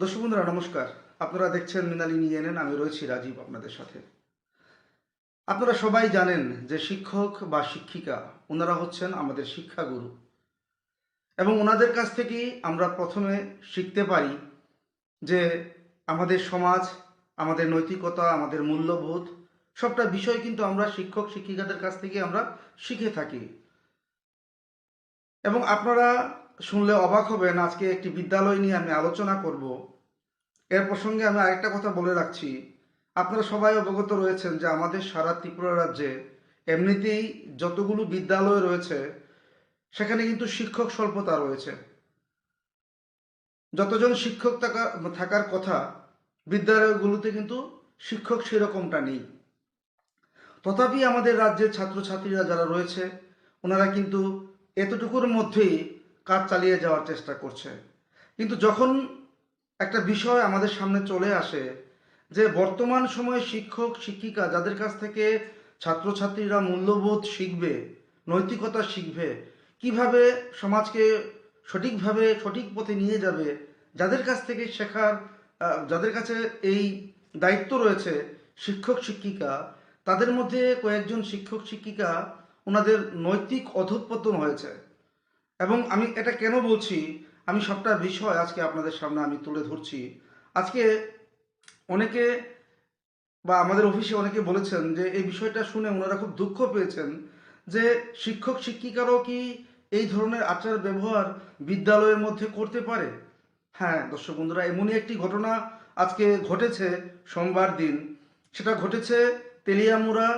দর্শক বন্ধুরা, নমস্কার। আপনারা দেখছেন মৃণালিনী জেনেন আমি রয়েছি রাজীব আপনাদের সাথে। আপনারা সবাই জানেন যে শিক্ষক বা শিক্ষিকা, ওনারা হচ্ছেন আমাদের শিক্ষাগুরু। এবং ওনাদের কাছ থেকেই আমরা প্রথমে শিখতে পারি যে আমাদের সমাজ, আমাদের নৈতিকতা, আমাদের মূল্যবোধ, সবটা বিষয় কিন্তু আমরা শিক্ষক, শিক্ষিকাদের কাছ থেকে আমরা শিখে থাকি। এবং আপনারা শুনলে অবাক হবেন, আজকে একটি বিদ্যালয় নিয়ে আমি আলোচনা করব। এর প্রসঙ্গে আমি আরেকটা কথা বলে রাখছি। আপনারা সবাই অবগত রয়েছেন যে আমাদের সারা ত্রিপুরা রাজ্যে এমনিতেই যতগুলো বিদ্যালয় রয়েছে, সেখানে কিন্তু শিক্ষক স্বল্পতা রয়েছে। যতজন শিক্ষক থাকা, থাকার কথা, বিদ্যালয়গুলোতে কিন্তু শিক্ষক সেরকমটা নেই। তথাপি আমাদের রাজ্যের ছাত্রছাত্রীরা যারা রয়েছে, ওনারা কিন্তু এতটুকুর মধ্যেই কাজ চালিয়ে যাওয়ার চেষ্টা করছে। কিন্তু যখন একটা বিষয় আমাদের সামনে চলে আসে যে বর্তমান সময়ে শিক্ষক, শিক্ষিকা যাদের কাছ থেকে ছাত্রছাত্রীরা মূল্যবোধ শিখবে, নৈতিকতা শিখবে, কীভাবে সমাজকে সঠিকভাবে সঠিক পথে নিয়ে যাবে, যাদের কাছ থেকে শেখার যাদের কাছে এই দায়িত্ব রয়েছে শিক্ষক, শিক্ষিকা, তাদের মধ্যে কয়েকজন শিক্ষক, শিক্ষিকা ওনাদের নৈতিক অধঃপতন হয়েছে। এবং আমি এটা কেন বলছি? আমি সবটা বিষয় আজকে আপনাদের সামনে আমি তুলে ধরছি। আজকে অনেকে বা আমাদের অফিসে অনেকে বলেছেন যে, এই বিষয়টা শুনে ওনারা খুব দুঃখ পেয়েছেন যে, শিক্ষক, শিক্ষিকারাও কি এই ধরনের আচার ব্যবহার বিদ্যালয়ের মধ্যে করতে পারে? হ্যাঁ দর্শক বন্ধুরা, এমনই একটি ঘটনা আজকে ঘটেছে সোমবার দিন। সেটা ঘটেছে তেলিয়ামুড়া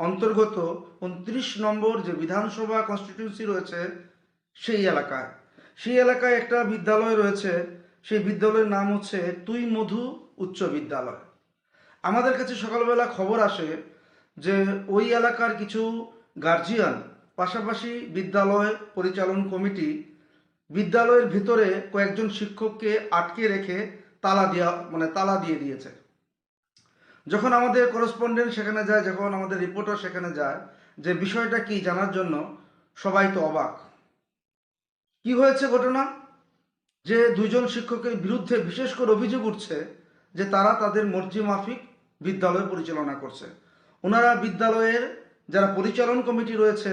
অন্তর্গত উনত্রিশ নম্বর যে বিধানসভা কনস্টিটিউন্সি রয়েছে সেই এলাকায়। সেই এলাকায় একটা বিদ্যালয় রয়েছে, সেই বিদ্যালয়ের নাম হচ্ছে তুই মধু উচ্চ বিদ্যালয়। আমাদের কাছে সকালবেলা খবর আসে যে ওই এলাকার কিছু গার্জিয়ান পাশাপাশি বিদ্যালয় পরিচালন কমিটি, বিদ্যালয়ের ভিতরে কয়েকজন শিক্ষককে আটকে রেখে তালা দেওয়া মানে তালা দিয়ে দিয়েছে। যখন আমাদের করসপন্ডেন্ট সেখানে যায়, যখন আমাদের রিপোর্টার সেখানে যায় যে বিষয়টা কি জানার জন্য, সবাই তো অবাক। কি হয়েছে ঘটনা? যে দুইজন শিক্ষকের বিরুদ্ধে বিশেষ করে অভিযোগ উঠছে যে তারা তাদের মর্জি মাফিক বিদ্যালয় পরিচালনা করছে। ওনারা বিদ্যালয়ের যারা পরিচালন কমিটি রয়েছে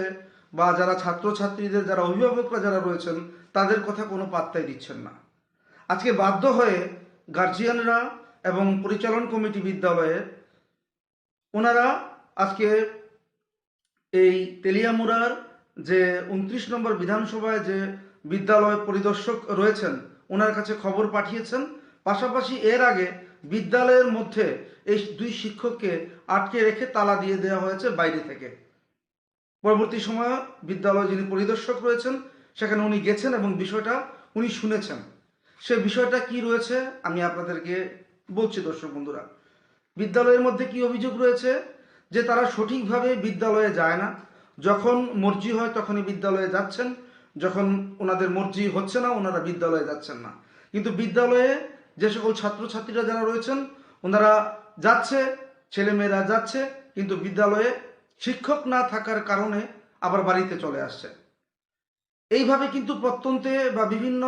বা যারা ছাত্রছাত্রীদের, যারা অভিভাবকরা যারা রয়েছেন, তাদের কথা কোনো পাত্তাই দিচ্ছেন না। আজকে বাধ্য হয়ে গার্জিয়ানরা এবং পরিচালন কমিটি বিদ্যালয়ের ওনারা আজকে এই তেলিয়ামুড়ার যে উনত্রিশ নম্বর বিধানসভায় যে বিদ্যালয় পরিদর্শক রয়েছেন, ওনার কাছে খবর পাঠিয়েছেন। পাশাপাশি এর আগে বিদ্যালয়ের মধ্যে এই দুই শিক্ষককে আটকে রেখে তালা দিয়ে দেওয়া হয়েছে বাইরে থেকে। পরবর্তী সময়ে বিদ্যালয় যিনি পরিদর্শক রয়েছেন, সেখানে উনি গেছেন এবং বিষয়টা উনি শুনেছেন। সে বিষয়টা কি রয়েছে আমি আপনাদেরকে বলছি দর্শক বন্ধুরা। বিদ্যালয়ের মধ্যে কি অভিযোগ রয়েছে? যে তারা সঠিকভাবে বিদ্যালয়ে যায় না। যখন মর্জি হয় তখনই বিদ্যালয়ে যাচ্ছেন। যখন ওনাদের মর্জি হচ্ছে না, ওনারা বিদ্যালয়ে যাচ্ছেন না। কিন্তু বিদ্যালয়ে যে সকল ছাত্রছাত্রীরা যারা রয়েছেন, ওনারা যাচ্ছে, ছেলেমেয়েরা যাচ্ছে, কিন্তু বিদ্যালয়ে শিক্ষক না থাকার কারণে আবার বাড়িতে চলে আসছে। এইভাবে কিন্তু প্রত্যন্তে বা বিভিন্ন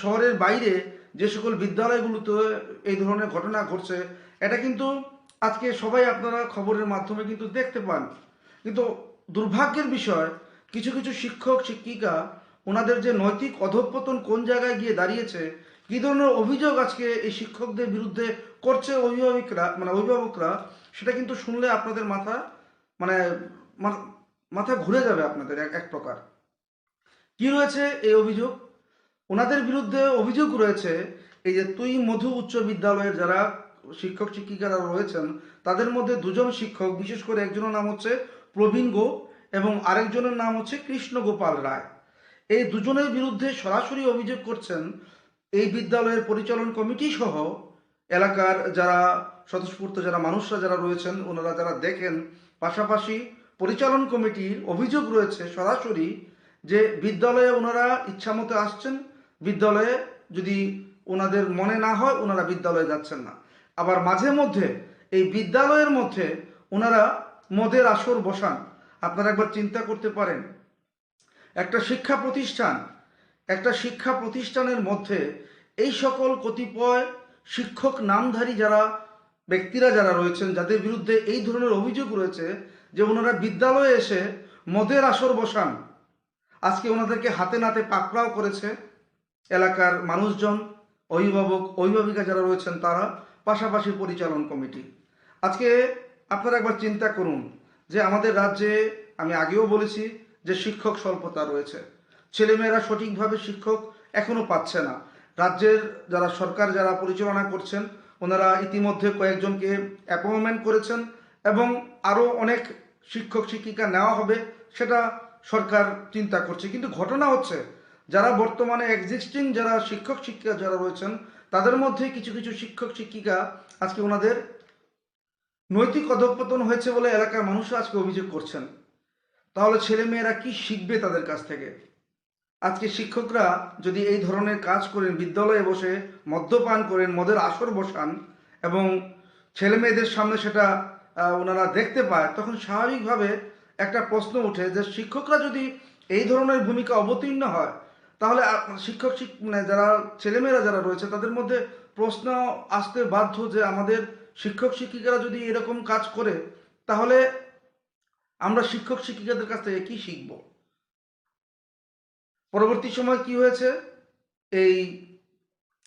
শহরের বাইরে যে সকল বিদ্যালয়গুলোতে এই ধরনের ঘটনা ঘটছে, এটা কিন্তু আজকে সবাই আপনারা খবরের মাধ্যমে কিন্তু দেখতে পান। কিন্তু দুর্ভাগ্যের বিষয় কিছু কিছু শিক্ষক, শিক্ষিকা ওনাদের যে নৈতিক অধঃপতন কোন জায়গায় গিয়ে দাঁড়িয়েছে, কী ধরনের অভিযোগ আজকে এই শিক্ষকদের বিরুদ্ধে করছে অভিভাবকরা মানে অভিভাবকরা, সেটা কিন্তু শুনলে আপনাদের মাথা মানে মাথা ঘুরে যাবে আপনাদের এক এক প্রকার। কি রয়েছে এই অভিযোগ? ওনাদের বিরুদ্ধে অভিযোগ রয়েছে এই যে তুই মধু উচ্চ বিদ্যালয়ের যারা শিক্ষক, শিক্ষিকারা রয়েছেন, তাদের মধ্যে দুজন শিক্ষক, বিশেষ করে একজনের নাম হচ্ছে প্রবীণ গো এবং আরেকজনের নাম হচ্ছে কৃষ্ণ গোপাল রায়। এই দুজনের বিরুদ্ধে সরাসরি অভিযোগ করছেন এই বিদ্যালয়ের পরিচালন কমিটি সহ এলাকার যারা স্বতঃস্ফূর্ত যারা মানুষরা যারা রয়েছেন, ওনারা যারা দেখেন, পাশাপাশি পরিচালন কমিটির অভিযোগ রয়েছে সরাসরি যে বিদ্যালয়ে ওনারা ইচ্ছামতো আসছেন, বিদ্যালয়ে যদি ওনাদের মনে না হয়, ওনারা বিদ্যালয়ে যাচ্ছেন না। আবার মাঝে মধ্যে এই বিদ্যালয়ের মধ্যে ওনারা মদের আসর বসান। আপনারা একবার চিন্তা করতে পারেন। একটা শিক্ষা প্রতিষ্ঠান, একটা শিক্ষা প্রতিষ্ঠানের মধ্যে এই সকল কতিপয় শিক্ষক নামধারী যারা, ব্যক্তিরা যারা রয়েছেন, যাদের বিরুদ্ধে এই ধরনের অভিযোগ রয়েছে যে ওনারা বিদ্যালয়ে এসে মদের আসর বসান। আজকে ওনাদেরকে হাতে নাতে পাকড়াও করেছে এলাকার মানুষজন, অভিভাবক, অভিভাবিকা যারা রয়েছেন তারা, পাশাপাশি পরিচালন কমিটি। আজকে আপনারা একবার চিন্তা করুন যে আমাদের রাজ্যে, আমি আগেও বলেছি যে শিক্ষক স্বল্পতা রয়েছে। ছেলেমেয়েরা সঠিকভাবে শিক্ষক এখনও পাচ্ছে না। রাজ্যের যারা সরকার, যারা পরিচালনা করছেন, ওনারা ইতিমধ্যে কয়েকজনকে অ্যাপয়েন্টমেন্ট করেছেন এবং আরও অনেক শিক্ষক, শিক্ষিকা নেওয়া হবে সেটা সরকার চিন্তা করছে। কিন্তু ঘটনা হচ্ছে, যারা বর্তমানে এক্সিস্টিং যারা শিক্ষক, শিক্ষিকা যারা রয়েছেন, তাদের মধ্যে কিছু কিছু শিক্ষক, শিক্ষিকা আজকে ওনাদের নৈতিক অধঃপতন হয়েছে বলে এলাকার মানুষরা আজকে অভিযোগ করছেন। তাহলে ছেলেমেয়েরা কি শিখবে তাদের কাছ থেকে? আজকে শিক্ষকরা যদি এই ধরনের কাজ করেন, বিদ্যালয়ে বসে, মদ্যপান করেন, মদের আসর বসান এবং ছেলে মেয়েদের সামনে সেটা ওনারা দেখতে পায়, তখন স্বাভাবিকভাবে একটা প্রশ্ন ওঠে যে শিক্ষকরা যদি এই ধরনের ভূমিকা অবতীর্ণ হয়, তাহলে শিক্ষক শিক- মানে যারা ছেলেমেয়েরা যারা রয়েছে, তাদের মধ্যে প্রশ্ন আসতে বাধ্য যে আমাদের শিক্ষক শিক্ষিকারা যদি এরকম কাজ করে, তাহলে আমরা শিক্ষক শিক্ষিকাদের কাছ থেকে কি শিখব? পরবর্তী সময় কি হয়েছে? এই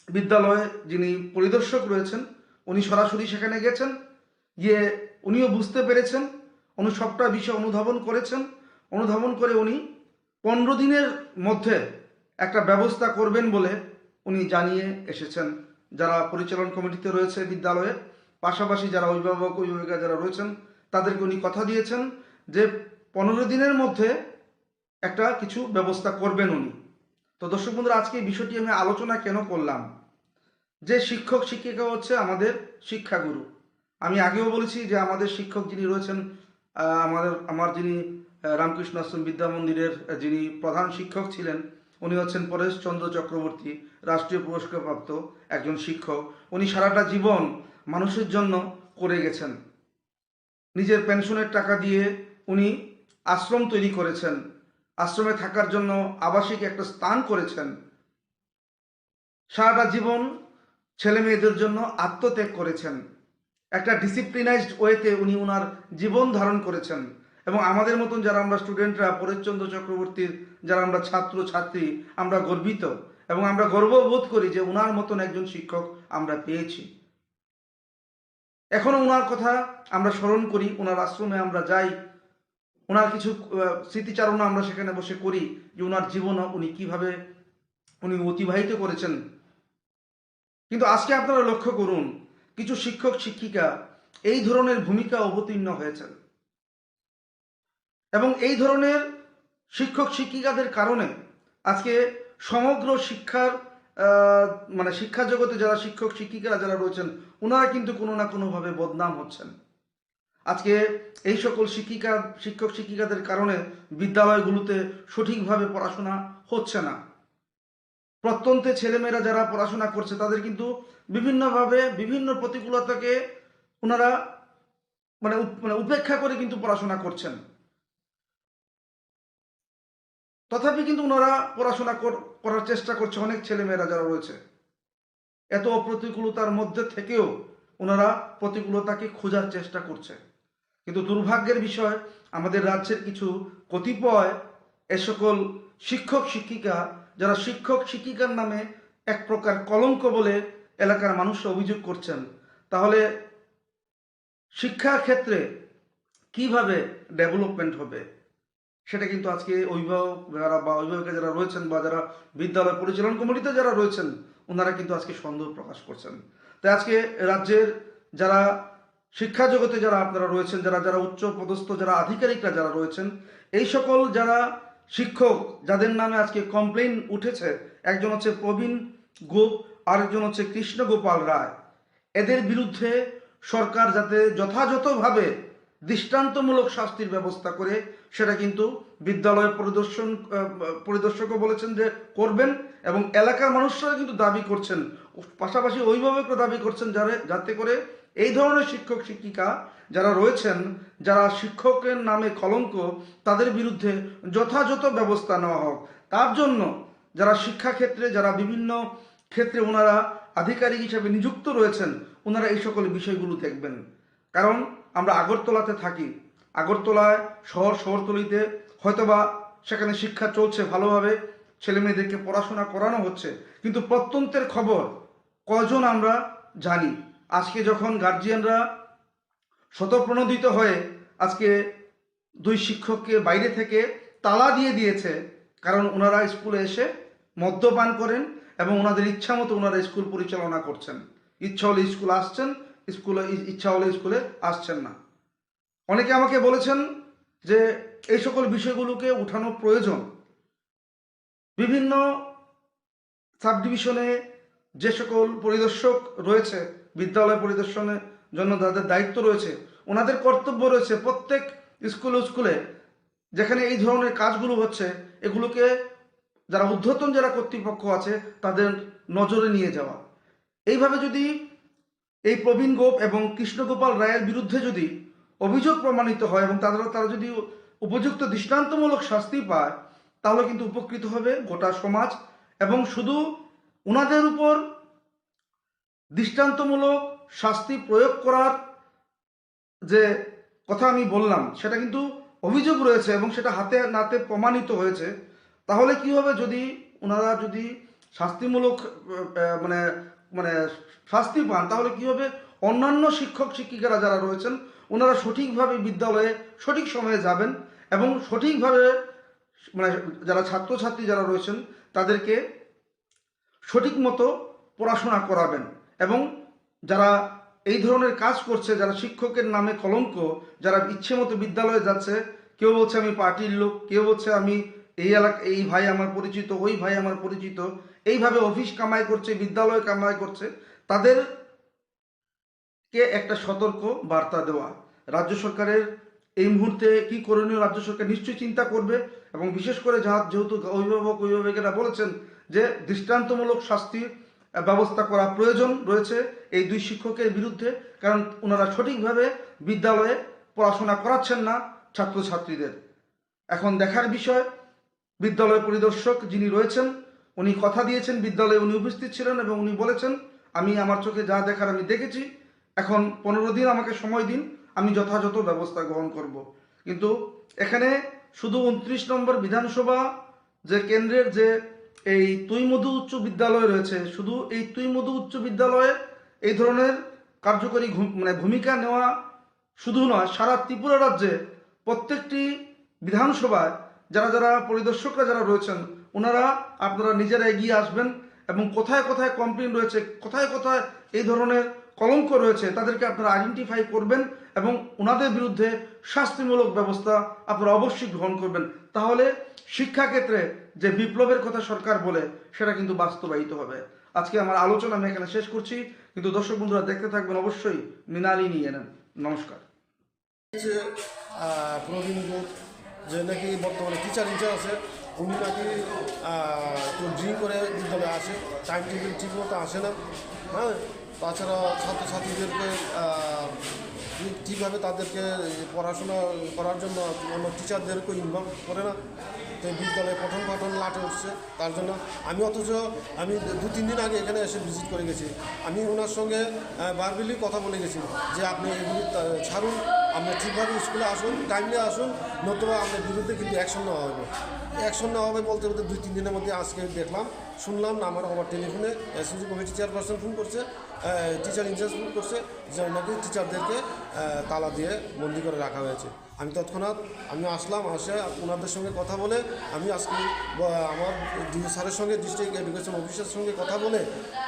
বিদ্যালয়ে যিনি পরিদর্শক রয়েছেন, উনি সরাসরি সেখানে গেছেন, গিয়ে উনিও বুঝতে পেরেছেন, উনি সবটা বিষয় অনুধাবন করেছেন। অনুধাবন করে উনি পনেরো দিনের মধ্যে একটা ব্যবস্থা করবেন বলে উনি জানিয়ে এসেছেন। যারা পরিচালন কমিটিতে রয়েছে বিদ্যালয়ে পাশাপাশি যারা অভিভাবক, অভিভাবিকা যারা রয়েছেন, তাদেরকে উনি কথা দিয়েছেন যে পনেরো দিনের মধ্যে একটা কিছু ব্যবস্থা করবেন উনি। তো দর্শক বন্ধুরা, আজকে এই বিষয়টি আমি আলোচনা কেন করলাম? যে শিক্ষক শিক্ষিকা হচ্ছে আমাদের শিক্ষাগুরু। আমি আগেও বলেছি যে আমাদের শিক্ষক যিনি রয়েছেন আমাদের আমার যিনি রামকৃষ্ণ আশ্রম বিদ্যা মন্দিরের যিনি প্রধান শিক্ষক ছিলেন, উনি হচ্ছেন পরেশ চন্দ্র চক্রবর্তী, রাষ্ট্রীয় পুরস্কারপ্রাপ্ত একজন শিক্ষক। উনি সারাটা জীবন মানুষের জন্য করে গেছেন। নিজের পেনশনের টাকা দিয়ে উনি আশ্রম তৈরি করেছেন। আশ্রমে থাকার জন্য আবাসিক একটা স্থান করেছেন। সারাটা জীবন ছেলে মেয়েদের জন্য আত্মত্যাগ করেছেন। একটা ডিসিপ্লিনাইজড ওয়েতে উনি ওনার জীবন ধারণ করেছেন। এবং আমাদের মতন যারা আমরা স্টুডেন্টরা পরেশচন্দ্র চক্রবর্তীর যারা আমরা ছাত্র ছাত্রী আমরা গর্বিত এবং আমরা গর্ববোধ করি যে ওনার মতন একজন শিক্ষক আমরা পেয়েছি। এখনও ওনার কথা আমরা স্মরণ করি ওনার আশ্রমে আমরা যাই ওনার কিছু স্মৃতিচারণা আমরা সেখানে বসে করি যে ওনার জীবন উনি কীভাবে উনি অতিবাহিত করেছেন। কিন্তু আজকে আপনারা লক্ষ্য করুন, কিছু শিক্ষক, শিক্ষিকা এই ধরনের ভূমিকা অবতীর্ণ হয়েছেন। এবং এই ধরনের শিক্ষক, শিক্ষিকাদের কারণে আজকে সমগ্র শিক্ষার মানে শিক্ষা জগতে যারা শিক্ষক, শিক্ষিকারা যারা রয়েছেন ওনারা কিন্তু কোনো না কোনোভাবে বদনাম হচ্ছেন। আজকে এই সকল শিক্ষিকা, শিক্ষক, শিক্ষিকাদের কারণে বিদ্যালয়গুলোতে সঠিকভাবে পড়াশোনা হচ্ছে না। প্রত্যন্তে ছেলেমেয়েরা যারা পড়াশোনা করছে, তাদের কিন্তু বিভিন্নভাবে বিভিন্ন প্রতিকূলতাকে ওনারা মানে মানে উপেক্ষা করে কিন্তু পড়াশোনা করছেন। তথাপি কিন্তু ওনারা পড়াশোনা কর- করার চেষ্টা করছে। অনেক ছেলেমেয়েরা যারা রয়েছে। এত অপ্রতিকূলতার মধ্যে থেকেও ওনারা প্রতিকূলতাকে খোঁজার চেষ্টা করছে। কিন্তু দুর্ভাগ্যের বিষয়, আমাদের রাজ্যের কিছু কতিপয় এ সকল শিক্ষক, শিক্ষিকা, যারা শিক্ষক, শিক্ষিকার নামে এক প্রকার কলঙ্ক বলে এলাকার মানুষরা অভিযোগ করছেন, তাহলে শিক্ষা ক্ষেত্রে কীভাবে ডেভেলপমেন্ট হবে? সেটা কিন্তু আজকে অভিভাবক যারা বা অভিভাবক যারা রয়েছেন বা যারা বিদ্যালয় পরিচালন কমিটিতে যারা রয়েছেন, ওনারা কিন্তু আজকে সন্দেহ প্রকাশ করছেন। তাই আজকে রাজ্যের যারা শিক্ষা জগতে যারা আপনারা রয়েছেন, যারা যারা উচ্চ পদস্থ, যারা আধিকারিকরা যারা রয়েছেন, এই সকল যারা শিক্ষক, যাদের নামে আজকে কমপ্লেন উঠেছে, একজন হচ্ছে প্রবীণ গোপ, আরেকজন হচ্ছে কৃষ্ণ গোপাল রায়। এদের বিরুদ্ধে সরকার যাতে যথাযথভাবে দৃষ্টান্তমূলক শাস্তির ব্যবস্থা করে সেটা কিন্তু বিদ্যালয় পরিদর্শন পরিদর্শকও বলেছেন যে করবেন এবং এলাকার মানুষরা কিন্তু দাবি করছেন। পাশাপাশি অভিভাবকরা দাবি করছেন যারা, যাতে করে এই ধরনের শিক্ষক, শিক্ষিকা যারা রয়েছেন, যারা শিক্ষকের নামে কলঙ্ক, তাদের বিরুদ্ধে যথাযথ ব্যবস্থা নেওয়া হোক। তার জন্য যারা শিক্ষাক্ষেত্রে, যারা বিভিন্ন ক্ষেত্রে ওনারা আধিকারিক হিসেবে নিযুক্ত রয়েছেন, ওনারা এই সকল বিষয়গুলো দেখবেন। কারণ আমরা আগরতলাতে থাকি। আগরতলায় শহর, শহরতলিতে হয়তোবা সেখানে শিক্ষা চলছে ভালোভাবে ছেলে মেয়েদেরকে পড়াশোনা করানো হচ্ছে। কিন্তু প্রত্যন্তের খবর কজন আমরা জানি? আজকে যখন গার্জিয়ানরা শতপ্রণোদিত হয়ে আজকে দুই শিক্ষককে বাইরে থেকে তালা দিয়ে দিয়েছে, কারণ ওনারা স্কুলে এসে মদ্যপান করেন এবং ওনাদের ইচ্ছা মতো ওনারা স্কুল পরিচালনা করছেন। ইচ্ছা হলে স্কুল আসছেন স্কুলে, ইচ্ছা হলে স্কুলে আসছেন না। অনেকে আমাকে বলেছেন যে এই সকল বিষয়গুলোকে উঠানো প্রয়োজন। বিভিন্ন সাব ডিভিশনে যে সকল পরিদর্শক রয়েছে, বিদ্যালয় পরিদর্শনের জন্য তাদের দায়িত্ব রয়েছে, ওনাদের কর্তব্য রয়েছে প্রত্যেক স্কুলে স্কুলে যেখানে এই ধরনের কাজগুলো হচ্ছে, এগুলোকে যারা ঊর্ধ্বতন যারা কর্তৃপক্ষ আছে, তাদের নজরে নিয়ে যাওয়া। এইভাবে যদি এই প্রবীণ গোপ এবং কৃষ্ণগোপাল রায়ের বিরুদ্ধে যদি অভিযোগ প্রমাণিত হয় এবং তারা তারা যদি উপযুক্ত দৃষ্টান্তমূলক শাস্তি পায়, তাহলে কিন্তু উপকৃত হবে গোটা সমাজ এবং শুধু ওনাদের উপর দৃষ্টান্তমূলক শাস্তি প্রয়োগ করার যে কথা আমি বললাম, সেটা কিন্তু অভিযোগ রয়েছে এবং সেটা হাতে নাতে প্রমাণিত হয়েছে। তাহলে কি হবে যদি ওনারা যদি শাস্তিমূলক মানে মানে শাস্তি পান, তাহলে কি হবে? অন্যান্য শিক্ষক, শিক্ষিকারা যারা রয়েছেন, ওনারা সঠিকভাবে বিদ্যালয়ে সঠিক সময়ে যাবেন এবং সঠিকভাবে মানে যারা ছাত্রছাত্রী যারা রয়েছেন, তাদেরকে সঠিক মতো পড়াশোনা করাবেন এবং যারা এই ধরনের কাজ করছে, যারা শিক্ষকের নামে কলঙ্ক, যারা ইচ্ছে মতো বিদ্যালয়ে যাচ্ছে, কেউ বলছে আমি পার্টির লোক, কেউ বলছে আমি এই এলাকা এই ভাই আমার পরিচিত, ওই ভাই আমার পরিচিত, এইভাবে অফিস কামাই করছে, বিদ্যালয় কামাই করছে তাদের কে একটা সতর্ক বার্তা দেওয়া। রাজ্য সরকারের এই মুহূর্তে কি করণীয় রাজ্য সরকার নিশ্চয়ই চিন্তা করবে এবং বিশেষ করে যাহা যেহেতু অভিভাবক, অভিভাবকেরা বলেছেন যে দৃষ্টান্তমূলক শাস্তির ব্যবস্থা করা প্রয়োজন রয়েছে এই দুই শিক্ষকের বিরুদ্ধে, কারণ ওনারা সঠিকভাবে বিদ্যালয়ে পড়াশোনা করাচ্ছেন না ছাত্রছাত্রীদের। এখন দেখার বিষয় বিদ্যালয় পরিদর্শক যিনি রয়েছেন, উনি কথা দিয়েছেন, বিদ্যালয়ে উনি উপস্থিত ছিলেন এবং উনি বলেছেন, আমি আমার চোখে যা দেখার আমি দেখেছি, এখন পনেরো দিন আমাকে সময় দিন, আমি যথাযথ ব্যবস্থা গ্রহণ করব। কিন্তু এখানে শুধু উনত্রিশ নম্বর বিধানসভা যে কেন্দ্রের যে এই তুইমধু উচ্চ বিদ্যালয় রয়েছে, শুধু এই তুইমধু উচ্চ বিদ্যালয়ে এই ধরনের কার্যকরী মানে ভূমিকা নেওয়া শুধু নয়, সারা ত্রিপুরা রাজ্যে প্রত্যেকটি বিধানসভায় যারা যারা পরিদর্শকরা যারা রয়েছেন, ওনারা আপনারা নিজেরা এগিয়ে আসবেন এবং কোথায় কোথায় কমপ্লেন রয়েছে, কোথায় কোথায় এই ধরনের কলঙ্ক রয়েছে, তাদেরকে আপনারা আইডেন্টিফাই করবেন এবং ওনাদের বিরুদ্ধে শাস্তিমূলক ব্যবস্থা আপনারা অবশ্যই গ্রহণ করবেন। তাহলে শিক্ষাক্ষেত্রে যে বিপ্লবের কথা সরকার বলে, সেটা কিন্তু বাস্তবায়িত হবে। আজকে আমার আলোচনা আমি এখানে শেষ করছি, কিন্তু দর্শক বন্ধুরা দেখতে থাকবেন অবশ্যই মৃণালী নিয়ে নেন। নমস্কার। যে নাকি বর্তমানে টিচার ইনচার্জ আছে, উনি নাকি একটু ড্রিঙ্ক করে বিদ্যালয়ে আসে টাইম টেবিল ঠিক মতো আসে না। হ্যাঁ তাছাড়া ছাত্রছাত্রীদেরকে ঠিকভাবে তাদেরকে পড়াশোনা করার জন্য অন্য টিচারদেরকে ইনভলভ করে না। তো বিদ্যালয়ে পঠন পাঠন লাটে উঠছে, তার জন্য আমি অথচ আমি দু, তিন দিন আগে এখানে এসে ভিজিট করে গেছি। আমি ওনার সঙ্গে বারবেলি কথা বলে গেছি যে আপনি এগুলি ছাড়ুন। আপনি ঠিকভাবে স্কুলে আসুন টাইমলি আসুন, নতুবা আপনার বিরুদ্ধে কিন্তু অ্যাকশন নেওয়া হবে। অ্যাকশন নেওয়া হবে বলতে বলতে দুই, তিন দিনের মধ্যে আজকে দেখলাম, শুনলাম আমার আমার টেলিফোনে এসএসজি কমিটি চেয়ারপারসন ফোন করছে টিচার ইনচার্জ ফোন করছে যে ওনাকে টিচারদেরকে তালা দিয়ে বন্দি করে রাখা হয়েছে। আমি তৎক্ষণাৎ আমি আসলাম আসে ওনাদের সঙ্গে কথা বলে আমি আজকে আমার স্যারের সঙ্গে ডিস্ট্রিক্ট এডুকেশন অফিসের সঙ্গে কথা বলে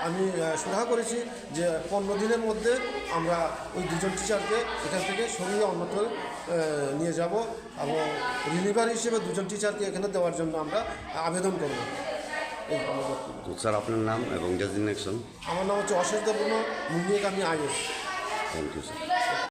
আমি সুরাহা করেছি যে পনেরো দিনের মধ্যে আমরা ওই দুজন টিচারকে এখান থেকে সরিয়ে অন্যত্র আহ, নিয়ে যাব এবং রিলিভার হিসেবে দুজন টিচারকে এখানে দেওয়ার জন্য আমরা আবেদন করব। স্যার আপনার নাম এবং ডেজিগনেশন আমার নাম হচ্ছে অশেষ দেবর্ণ মুন্নিয়েক আমি আইএস। Thank you sir